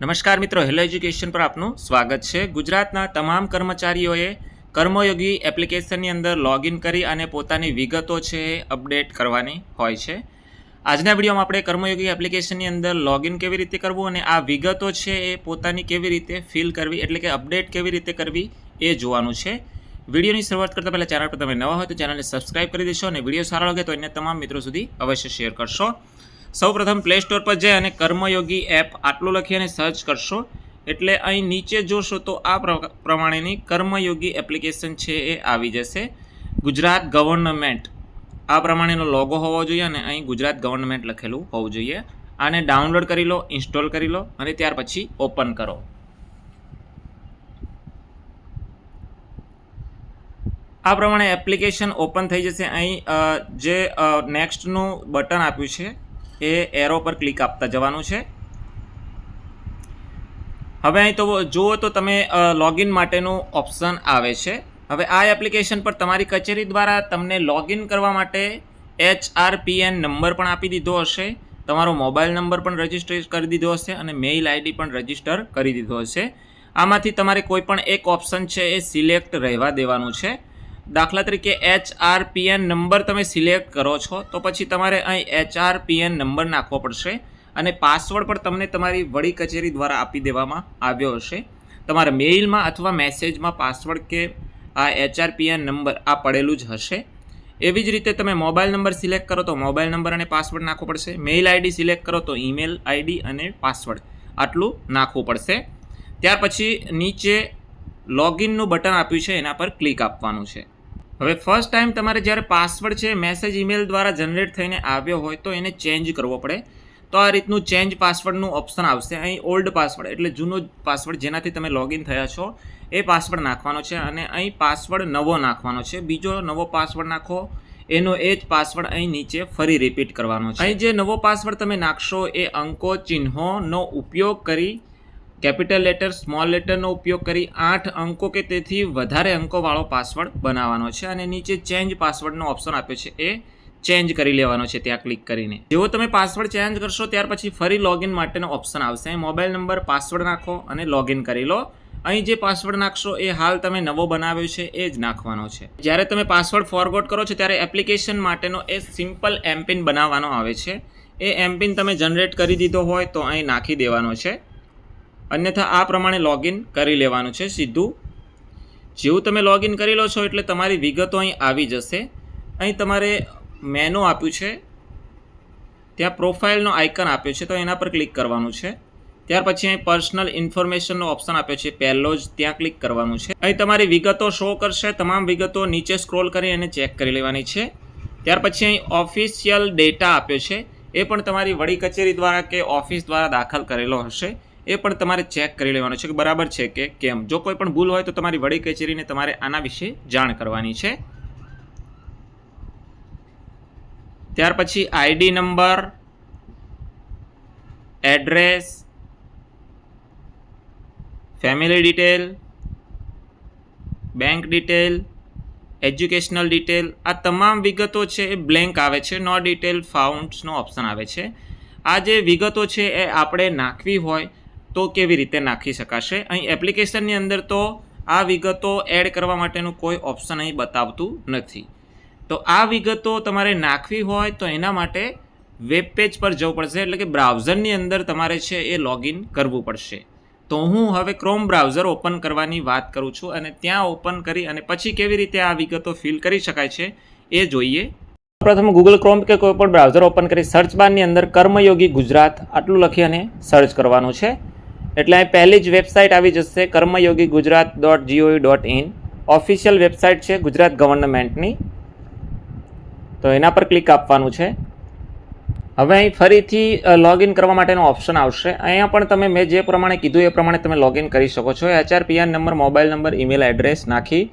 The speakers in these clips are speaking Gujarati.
નમસ્કાર મિત્રો, હેલો એજ્યુકેશન પર આપનું સ્વાગત છે. ગુજરાતના તમામ કર્મચારીઓએ કર્મયોગી એપ્લિકેશનની અંદર લોગિન કરી અને પોતાની વિગતો છે અપડેટ કરવાની હોય છે. આજના વિડીયોમાં આપણે કર્મયોગી એપ્લિકેશનની અંદર લોગિન કેવી રીતે કરવું અને આ વિગતો છે એ પોતાની કેવી રીતે ફિલ કરવી, એટલે કે અપડેટ કેવી રીતે કરવી એ જોવાનું છે. વિડીયોની શરૂઆત કરતાં પહેલાં ચેનલ પર તમે નવા હોય તો ચેનલને સબસ્ક્રાઇબ કરી દેશો અને વીડિયો સારો લાગે તો એને તમામ મિત્રો સુધી અવશ્ય શેર કરશો. સૌપ્રથમ પ્લે સ્ટોર પર જઈ અને કર્મયોગી એપ આટલું લખી અને સર્ચ કરશો. એટલે અહીં નીચે જોશો તો આ પ્રમાણેની કર્મયોગી એપ્લિકેશન છે એ આવી જશે. ગુજરાત ગવર્નમેન્ટ આ પ્રમાણેનો લોગો હોવો જોઈએ અને અહીં ગુજરાત ગવર્નમેન્ટ લખેલું હોવું જોઈએ. આને ડાઉનલોડ કરી લો ઇન્સ્ટોલ કરી લો અને ત્યાર પછી ઓપન કરો. આ પ્રમાણે એપ્લિકેશન ઓપન થઈ જશે. અહીં જે નેક્સ્ટનું બટન આપ્યું છે એ એરો પર ક્લિક આપતા જવાનું છે. હવે અહીં તો જુઓ તો તમે લોગિન માટેનું ઓપ્શન આવે છે. હવે આ એપ્લિકેશન પર તમારી કચેરી દ્વારા તમને લોગિન કરવા માટે H R P N number પણ આપી દીધો હશે. તમારો મોબાઈલ નંબર પણ રજિસ્ટર કરી દીધો હશે અને મેઇલ આઈડી પણ રજિસ્ટર કરી દીધો હશે. આમાંથી તમારે કોઈ પણ એક ઓપ્શન છે એ સિલેક્ટ રહેવા દેવાનું છે. દાખલા તરીકે H R P N number તમે સિલેક્ટ કરો છો, તો પછી તમારે અહીં એચ આર પીએન નંબર નાખવો પડશે અને પાસવર્ડ પણ તમને તમારી વડી કચેરી દ્વારા આપી દેવામાં આવ્યો હશે. તમારા મેઇલમાં અથવા મેસેજમાં પાસવર્ડ કે આ એચઆરપીએન નંબર આ પડેલું જ હશે. એવી જ રીતે તમે મોબાઈલ નંબર સિલેક્ટ કરો તો મોબાઈલ નંબર અને પાસવર્ડ નાખવો પડશે. મેઇલ આઈડી સિલેક્ટ કરો તો ઈમેલ આઈડી અને પાસવર્ડ આટલું નાખવું પડશે. ત્યાર પછી નીચે લોગિનનું બટન આપ્યું છે, એના પર ક્લિક આપવાનું છે. હવે ફર્સ્ટ ટાઈમ તમારે જ્યારે પાસવર્ડ છે મેસેજ ઈમેલ દ્વારા જનરેટ થઈને આવ્યો હોય તો એને ચેન્જ કરવો પડે. તો આ રીતનું ચેન્જ પાસવર્ડનું ઓપ્શન આવશે. અહીં ઓલ્ડ પાસવર્ડ એટલે જૂનો પાસવર્ડ જેનાથી તમે લોગિન થયા છો, એ પાસવર્ડ નાખવાનો છે અને અહીં પાસવર્ડ નવો નાખવાનો છે. બીજો નવો પાસવર્ડ નાખો, એનો એ જ પાસવર્ડ અહીં નીચે ફરી રિપીટ કરવાનો છે. અહીં જે નવો પાસવર્ડ તમે નાખશો, એ અંકો ચિહ્નોનો ઉપયોગ કરી કેપિટલ લેટર, સ્મોલ લેટરનો ઉપયોગ કરી આઠ અંકો કે તેથી વધારે અંકોવાળો પાસવર્ડ બનાવવાનો છે અને નીચે ચેન્જ પાસવર્ડનો ઓપ્શન આપ્યો છે. એ ચેન્જ કરી લેવાનો છે ત્યાં ક્લિક કરીને. જેવો તમે પાસવર્ડ ચેન્જ કરશો ત્યાર પછી ફરી લોગિન માટેનો ઓપ્શન આવશે. મોબાઈલ નંબર, પાસવર્ડ નાખો અને લોગિન કરી લો. અહીં જે પાસવર્ડ નાખશો એ હાલ તમે નવો બનાવ્યો છે, એ જ નાખવાનો છે. જ્યારે તમે પાસવર્ડ ફોરગોટ કરો છો ત્યારે એપ્લિકેશન માટેનો એ સિમ્પલ એમપિન બનાવવાનો આવે છે. એ એમપિન તમે જનરેટ કરી દીધો હોય તો અહીં નાખી દેવાનો છે. અન્યથા આ પ્રમાણે લોગિન કરી લેવાનું છે સીધું. જેવું તમે લોગિન કરી લો છો એટલે તમારી વિગતો અહીં આવી જશે. અહીં તમારે મેનુ આપ્યું છે. ત્યાં પ્રોફાઇલનો આઇકન આપ્યો છે તો એના પર ક્લિક કરવાનું છે. ત્યાર પછી અહીં પર્સનલ ઇન્ફોર્મેશનનો ઓપ્શન આપ્યો છે. પહેલો જ ત્યાં ક્લિક કરવાનું છે. અહીં તમારી વિગતો શો કરશે. તમામ વિગતો નીચે સ્ક્રોલ કરી અને ચેક કરી લેવાની છે. ત્યાર પછી અહીં ઓફિશિયલ ડેટા આપ્યો છે. એ પણ તમારી વડી કચેરી દ્વારા કે ઓફિસ દ્વારા દાખલ કરેલો હશે. એ પણ તમારે ચેક કરી લેવાનું છે કે બરાબર છે કે કેમ? જો કોઈ પણ ભૂલ હોય તો તમારી વડી કચેરીને તમારે આના વિશે જાણ કરવાની છે. ત્યાર પછી ID number, address, family detail, bank detail, educational detail, આ તમામ વિગતો છે એ બ્લેન્ક આવે છે. નો ડિટેલ ફાઉન્ડ્સનો ઓપ્શન આવે છે. આ જે વિગતો છે એ આપણે નાખવી હોય તો કેવી રીતે નાખી શકાશે? અહીં એપ્લિકેશનની અંદર તો આ વિગતો એડ કરવા માટેનું કોઈ ઓપ્શન અહીં બતાવતું નથી. તો આ વિગતો તમારે નાખવી હોય તો એના માટે વેબ પેજ પર જવું પડશે, એટલે કે બ્રાઉઝરની અંદર તમારે છે એ લોગિન કરવું પડશે. તો હું હવે ક્રોમ બ્રાઉઝર ઓપન કરવાની વાત કરું છું અને ત્યાં ઓપન કરી અને પછી કેવી રીતે આ વિગતો ફિલ કરી શકાય છે એ જોઈએ. પ્રથમ ગૂગલ ક્રોમ કે કોઈ પણ બ્રાઉઝર ઓપન કરી સર્ચ બારની અંદર કર્મયોગી ગુજરાત આટલું લખી અને સર્ચ કરવાનું છે. એટલે અહીં પહેલી જ વેબસાઇટ આવી જશે Karmayogi Gujarat dot G O V dot in official website છે ગુજરાત ગવર્નમેન્ટની. તો એના પર ક્લિક આપવાનું છે. હવે અહીં ફરીથી લોગિન કરવા માટેનો ઓપ્શન આવશે. અહીંયા પણ તમે મેં જે પ્રમાણે કીધું એ પ્રમાણે તમે લોગિન કરી શકો છો. H R P R number mobile number email address નાખી,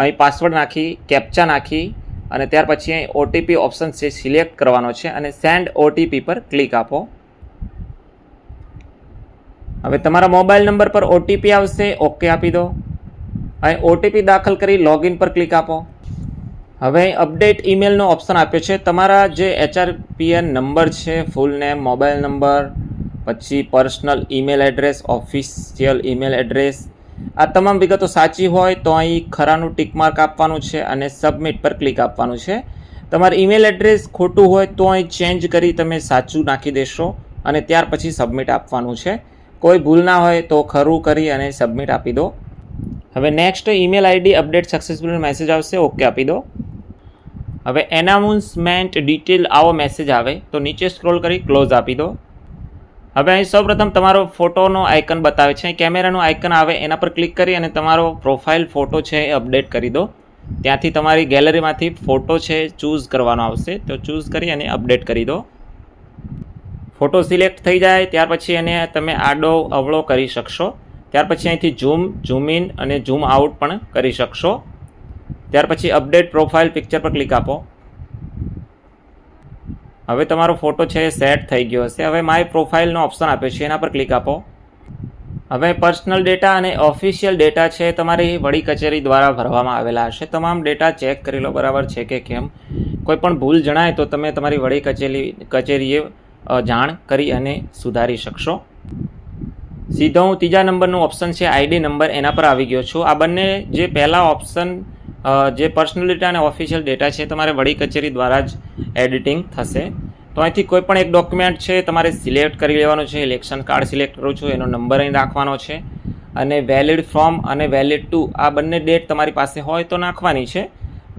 અહીં પાસવર્ડ નાખી કેપ્ચા નાખી, અને ત્યાર પછી અહીં ઓટીપી ઓપ્શન છે સિલેક્ટ કરવાનો છે. અને સેન્ડ ઓટીપી પર ક્લિક આપો. હવે તમારા મોબાઈલ નંબર પર ઓટીપી આવશે ઓકે આપી દો. અહીં ઓટીપી દાખલ કરી લોગિન પર ક્લિક આપો. હવે અપડેટ ઈમેલનો ઓપ્શન આપ્યો છે. તમારા જે H R P N number છે ફૂલ નેમ મોબાઈલ નંબર પછી personal email address official email address આ તમામ વિગતો સાચી હોય તો અહીં ખરાનું ટીકમાર્ક આપવાનું છે અને સબમિટ પર ક્લિક આપવાનું છે. તમારું ઈમેલ એડ્રેસ ખોટું હોય તો અહીં ચેન્જ કરી તમે સાચું નાખી દેશો અને ત્યાર પછી સબમિટ આપવાનું છે. કોઈ ભૂલ ના હોય તો ખરું કરી અને સબમિટ આપી દો. હવે next email ID update successful message આવશે ઓકે આપી દો. હવે એનાઉન્સમેન્ટ ડિટેલ આવો મેસેજ આવે, તો નીચે સ્ક્રોલ કરી ક્લોઝ આપી દો. હવે અહીં સૌપ્રથમ તમારો ફોટોનો આઇકન બતાવે છે. કેમેરાનું આઇકન આવે, એના પર ક્લિક કરી અને તમારો પ્રોફાઇલ ફોટો છે એ અપડેટ કરી દો. ત્યાંથી તમારી ગેલેરીમાંથી ફોટો છે ચૂઝ કરવાનો આવશે, તો ચૂઝ કરી અને અપડેટ કરી દો. ફોટો સિલેક્ટ થઈ જાય, ત્યાર પછી એને તમે આડો અવળો કરી શકશો. ત્યાર પછી અહીંથી ઝૂમ ઝૂમ ઇન અને ઝૂમ આઉટ પણ કરી શકશો. ત્યાર પછી અપડેટ પ્રોફાઇલ પિક્ચર પર ક્લિક આપો. હવે તમારો ફોટો છે એ સેટ થઈ ગયો હશે. હવે માય પ્રોફાઇલનો ઓપ્શન આપ્યો છે, એના પર ક્લિક આપો. હવે પર્સનલ ડેટા અને ઓફિશિયલ ડેટા છે તમારી વડી કચેરી દ્વારા ભરવામાં આવેલા હશે. તમામ ડેટા ચેક કરી લો, બરાબર છે કે કેમ? કોઈ પણ ભૂલ જણાય તો તમે તમારી વડી કચેરી, કચેરીએ જાણ કરી અને સુધારી શકશો. સીધો હું ત્રીજા નંબરનું ઓપ્શન છે આઈડી નંબર એના પર આવી ગયો છું. આ બંને જે પહેલાં ઓપ્શન જે પર્સનલ ડેટા અને ઓફિશિયલ ડેટા છે, તમારે વડી કચેરી દ્વારા જ એડિટિંગ થશે. તો અહીંથી કોઈ પણ એક ડોક્યુમેન્ટ છે, તમારે સિલેક્ટ કરી લેવાનું છે ઇલેક્શન કાર્ડ સિલેક્ટ કરું છું, એનો નંબર અહીં રાખવાનો છે. અને વેલિડ ફ્રોમ અને વેલિડ ટુ આ બંને ડેટ તમારી પાસે હોય તો નાખવાની છે.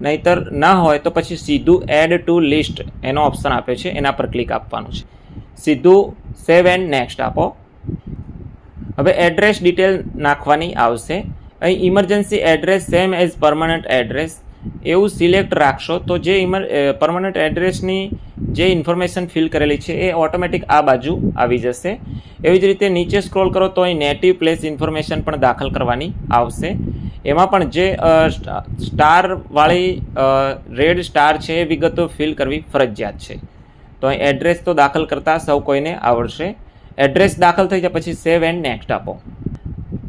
નહીતર ના હોય તો પછી સીધું એડ ટુ લિસ્ટ એનો ઓપ્શન આપે છે, એના પર ક્લિક આપવાનું છે. સીધું સેવ એન્ડ નેક્સ્ટ આપો. હવે એડ્રેસ ડિટેલ નાખવાની આવશે. અહીં emergency address same as permanent address એવું સિલેક્ટ રાખશો તો જે ઇમર પરમનન્ટ એડ્રેસની જે ઇન્ફોર્મેશન ફિલ કરેલી છે, એ ઓટોમેટિક આ બાજુ આવી જશે. એવી જ રીતે નીચે સ્ક્રોલ કરો તો અહીં નેટિવ પ્લેસ ઇન્ફોર્મેશન પણ દાખલ કરવાની આવશે. એમાં પણ જે સ્ટારવાળી રેડ સ્ટાર છે એ વિગતો ફિલ કરવી ફરજિયાત છે. તો એડ્રેસ તો દાખલ કરતાં સૌ કોઈને આવડશે. એડ્રેસ દાખલ થઈ જાય પછી સેવ એન્ડ નેક્સ્ટ આપો.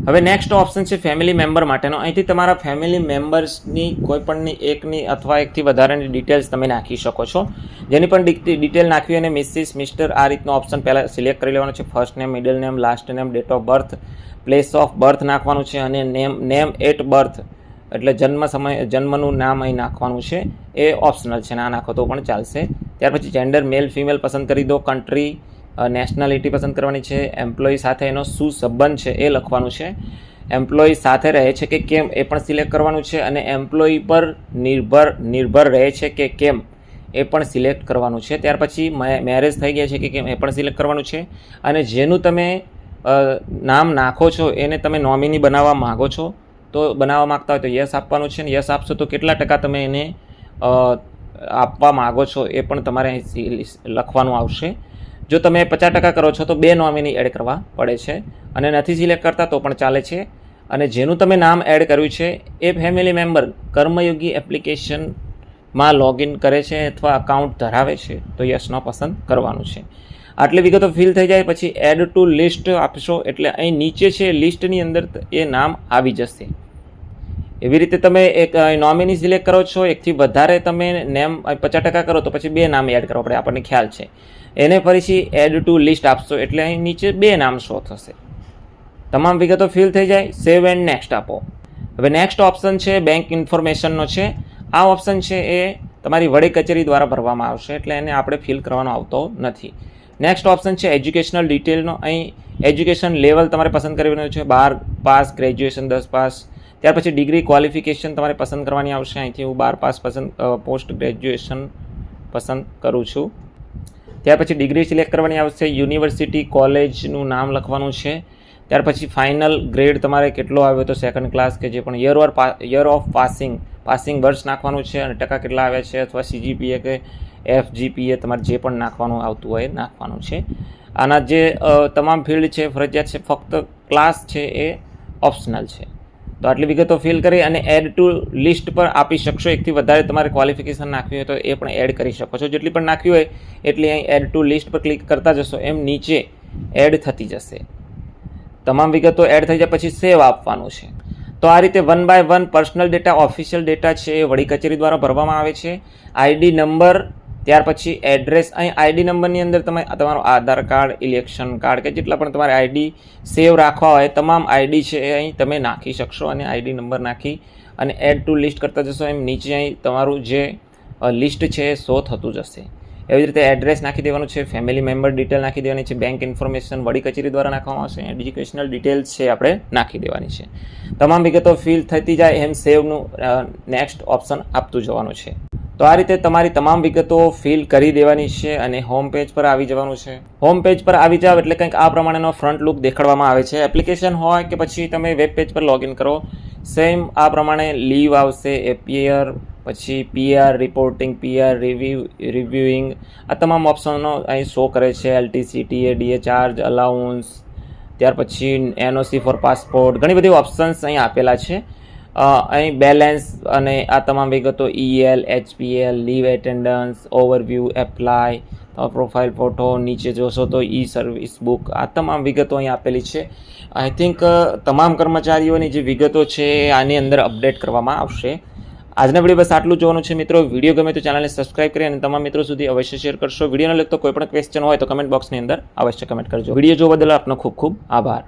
હવે નેક્સ્ટ ઓપ્શન છે ફેમિલી મેમ્બર માટેનો. અહીંથી તમારા ફેમિલી મેમ્બર્સની કોઈ પણની એકની અથવા એકથી વધારેની ડિટેલ્સ તમે નાખી શકો છો. જેની પણ ડિટેલ નાખવી અને મિસિસ મિસ્ટર આ રીતનો ઓપ્શન પહેલાં સિલેક્ટ કરી લેવાનો છે. First name middle name last name date of birth place of birth નાખવાનું છે અને નેમ નેમ એટ બર્થ એટલે જન્મ સમય, જન્મનું નામ અહીં નાખવાનું છે. એ ઓપ્શનલ છે ના નાખો તો પણ ચાલશે. ત્યાર પછી જેન્ડર મેલ ફિમેલ પસંદ કરી દો. કન્ટ્રી નેશનાલિટી પસંદ કરવાની છે એમ્પ્લોય સાથે એનો શું સંબંધ છે એ લખવાનું છે. એમ્પ્લોય સાથે રહે છે કે કેમ એ પણ સિલેક્ટ કરવાનું છે અને એમ્પ્લોય પર નિર્ભર નિર્ભર રહે છે કે કેમ એ પણ સિલેક્ટ કરવાનું છે. ત્યાર પછી મેરેજ થઈ ગયા છે કે કેમ એ પણ સિલેક્ટ કરવાનું છે. અને જેનું તમે નામ નાખો છો એને તમે નોમિની બનાવવા માગો છો, તો બનાવવા માગતા હોય તો યસ આપવાનું છે ને યસ આપશો તો કેટલા ટકા તમે એને આપવા માગો છો એ પણ તમારે લખવાનું આવશે. જો તમે પચાસ ટકા કરો છો તો બે નોમિની એડ કરવા પડે છે અને નથી સિલેક્ટ કરતા તો પણ ચાલે છે. અને જેનું તમે નામ એડ કર્યું છે એ ફેમિલી મેમ્બર કર્મયોગી એપ્લિકેશનમાં લોગિન કરે છે અથવા અકાઉન્ટ ધરાવે છે તો યસનો પસંદ કરવાનું છે. આટલી વિગતો ફિલ થઈ જાય પછી એડ ટુ લિસ્ટ આપશો એટલે અહીં નીચે છે લિસ્ટની અંદર એ નામ આવી જશે. એવી રીતે તમે એક નોમિની સિલેક્ટ કરો છો, એકથી વધારે તમે નેમ પચાસ ટકા કરો તો પછી બે નામ એડ કરવા પડે આપણને ખ્યાલ છે. એને ફરીથી એડ ટુ લિસ્ટ આપશો એટલે અહીં નીચે બે નામ શો થશે. તમામ વિગતો ફિલ થઈ જાય સેવ એન્ડ નેક્સ્ટ આપો. હવે નેક્સ્ટ ઓપ્શન છે બેંક ઇન્ફોર્મેશનનો છે. આ ઓપ્શન છે એ તમારી વડી કચેરી દ્વારા ભરવામાં આવશે એટલે એને આપણે ફિલ કરવાનો આવતો નથી. નેક્સ્ટ ઓપ્શન છે એજ્યુકેશનલ ડિટેલનો અહીં એજ્યુકેશન લેવલ તમારે પસંદ કરવાનું છે, બાર પાસ ગ્રેજ્યુએશન દસ પાસ. ત્યાર પછી ડિગ્રી ક્વોલિફિકેશન તમારે પસંદ કરવાની આવશે. અહીંથી હું બાર પાસ પસંદ પોસ્ટ ગ્રેજ્યુએશન પસંદ કરું છું. ત્યાર પછી ડિગ્રી સિલેક્ટ કરવાની આવશે યુનિવર્સિટી કોલેજનું નામ લખવાનું છે. ત્યાર પછી ફાઇનલ ગ્રેડ તમારે કેટલો આવ્યો તો સેકન્ડ ક્લાસ કે જે પણ year or year of passing passing વર્ષ નાખવાનું છે અને ટકા કેટલા આવ્યા છે અથવા સીજીપીએ કે એફ જીપીએ તમારે જે પણ નાખવાનું આવતું હોય નાખવાનું છે. આના જે તમામ ફિલ્ડ છે, ફરજિયાત છે, ફક્ત ક્લાસ છે એ ઓપ્શનલ છે. તો આટલી વિગતો ફિલ કરી અને એડ ટુ લિસ્ટ પર આપી શકશો. એકથી વધારે તમારે ક્વોલિફિકેશન નાખવી હોય તો એ પણ એડ કરી શકો છો. જેટલી પણ નાખવી હોય એટલી અહીં એડ ટુ લિસ્ટ પર ક્લિક કરતા જશો. એમ નીચે એડ થતી જશે. તમામ વિગતો એડ થઈ જાય પછી સેવ આપવાનું છે. તો આ રીતે one by one personal data official data છે એ વડી કચેરી દ્વારા ભરવામાં આવે છે. આઈડી નંબર ત્યાર પછી એડ્રેસ અહીં આઈડી નંબરની અંદર તમે તમારું આધાર કાર્ડ ઇલેક્શન કાર્ડ કે જેટલા પણ તમારે આઈડી સેવ રાખવા હોય, તમામ આઈડી છે અહીં તમે નાખી શકશો અને આઈડી નંબર નાખી અને એડ ટુ લિસ્ટ કરતા જશો. એમ નીચે અહીં તમારું જે લિસ્ટ છે એ શો થતું જશે. એવી રીતે એડ્રેસ નાખી દેવાનું છે ફેમિલી મેમ્બર ડિટેલ નાખી દેવાની છે બેંક ઇન્ફોર્મેશન વડી કચેરી દ્વારા નાખવામાં આવશે. એડ્યુકેશનલ ડિટેલ્સ છે આપણે નાખી દેવાની છે. તમામ વિગતો ફિલ થતી જાય એમ સેવનું નેક્સ્ટ ઓપ્શન આપતું જવાનું છે. તો આ રીતે તમારી તમામ વિગતો ફિલ કરી દેવાની છે અને હોમ પેજ પર આવી જવાનું છે. હોમ પેજ પર આવી જાવ એટલે કંઈક આ પ્રમાણેનો ફ્રન્ટ લુક દેખાડવામાં આવે છે. એપ્લિકેશન હોય કે પછી તમે વેબ પેજ પર લોગિન કરો. સેમ આ પ્રમાણે લીવ આવશે એપીઆર પછી PR reporting PR review reviewing આ તમામ ઓપ્શનો અહીં શો કરે છે. LTC TA DA charge allowance ત્યાર પછી એનઓસી ફોર પાસપોર્ટ ઘણી બધી ઓપ્શન્સ અહીં આપેલા છે. અહીં બેલેન્સ અને આ તમામ વિગતો E L H P L leave attendance overview apply profile photo નીચે જોશો તો ઈ સર્વિસ બુક આ તમામ વિગતો અહીં આપેલી છે. આઈ થિંક તમામ કર્મચારીઓની જે વિગતો છે આની અંદર અપડેટ કરવામાં આવશે. આજના વીડિયો બસ આટલું જોવાનું છે મિત્રો. વીડિયો ગમે તો ચેનલને સબસ્ક્રાઇબ કરી અને તમામ મિત્રો સુધી અવશ્ય શેર કરશો. વિડીયોને લગતો કોઈ પણ ક્વેશ્ચન હોય તો કમેન્ટ બોક્સની અંદર અવશ્ય કમેન્ટ કરજો. વીડિયો જોવા બદલ આપનો ખૂબ ખૂબ આભાર.